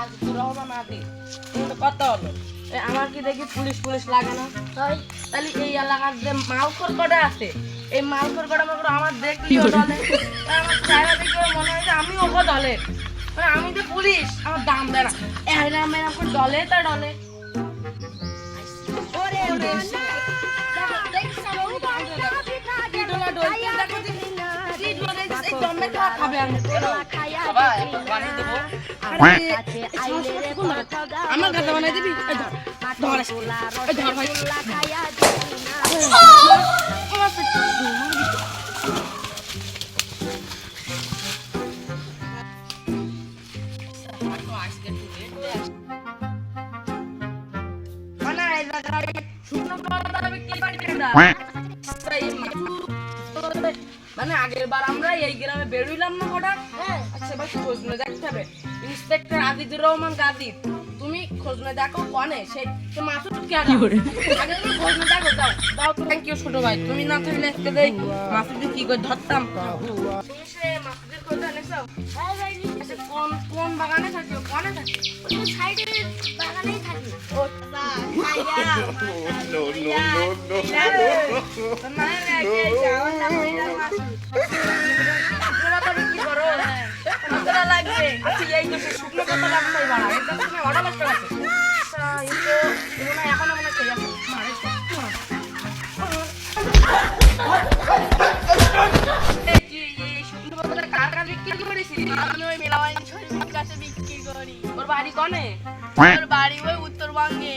আজিজুর রহমান আদি কিন্তু কত হলো? আমার কি দেখি পুলিশ পুলিশ লাগে না? তাহলে এই এলাকার যে মালখোর কটা আছে এই মালখোর কটা মনে আমার দেখলিও দলে। আমার চেহারা দেখে মনে হয় যে আমি ওগো দলে। মানে আমি যে পুলিশ আমার দাম দেয় না। এরম এরম করে দলে তা দলে। ওরে ওরে সমস্যাটা কোন জায়গায়? আমার গাছে বানাই দিবি? ধর ধর ভাই শুকনো পাতা বিক্রি করে মানে আগের বার আমরা এই গ্রামে বেরোইলাম না হঠাৎ আচ্ছা এবার খোঁজ নিয়ে দেখতে হবে। ইন্সপেক্টর আদিজুর রহমান গাদির তুমি খোঁজ নিয়ে দেখো কনে সেই সে মাসুদ কে আগে তুমি খোঁজ নিয়ে দেখো দাও দাও তো। থ্যাংক ইউ ছোট ভাই। তুমি না থাকলে একটা দেই মাসুদ কি করে ধরতাম। এনেছো? আচ্ছা কোন কোন বাগানে থাকি? কনে থাকি? No, no, no, no. বাড়ি কনে Quack. বাড়ি ওই উত্তরবঙ্গে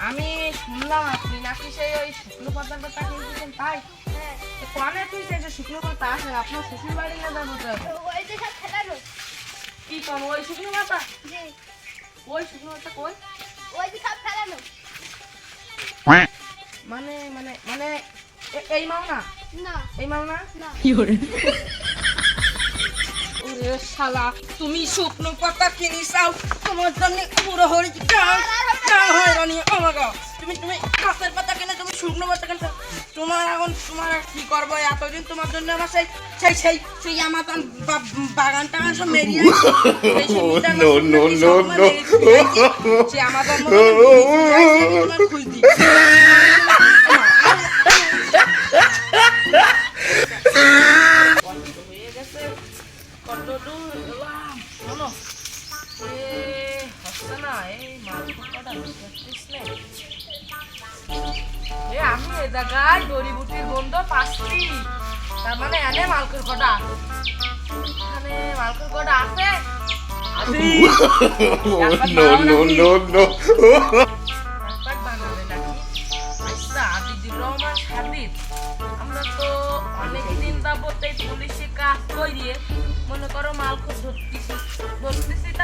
আমি শুনলাম আপনি নাকি সেই ওই শুকনো পাতার কথা কিনতেছেন তাই? তো কনে তুই সেই যে শুকনো পাতা আসেন আপনার শ্বশুর বাড়ি না যাব তো কি কম ওই শুকনো পাতা? ওই শুকনো পাতা কই? Quack. মানে মানে মানে এই মাও না। না এই মাও না। ওরে শালা তুমি শুকনো পাতা কিনি চাও। তোমার জন্য পুরো হরি চাল চাল হয় রানি আমাকে তুমি তুমি গাছের পাতা কিনে তুমি শুকনো পাতা কিনে তোমার এখন তোমার কি করব? এতদিন তোমার জন্য আমার সেই সেই সেই সেই আমার তখন বা- বাগান টাগান সব মেরিয়ে আমার No, না এই মাল ফুটকাটা দেখছিস না এ আমি এ জায়গায় জড়িবুটির গন্ধ পাচ্ছি। তার মানে এনে মালকুর কটা। এখানে মালকুর কটা আছে? no, no, no, no. রাস্তায় বানাবে নাকি? আচ্ছা আমরা তো অনেকদিন যাবত এই পুলিশে কাজ করিয়ে মনে করো মাল খুব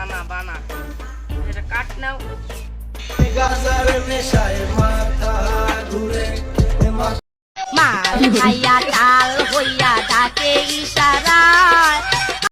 বানা বানা। এটা কাট নাও। গাজার নেশায় মাথা ঘুরে মা খাইয়া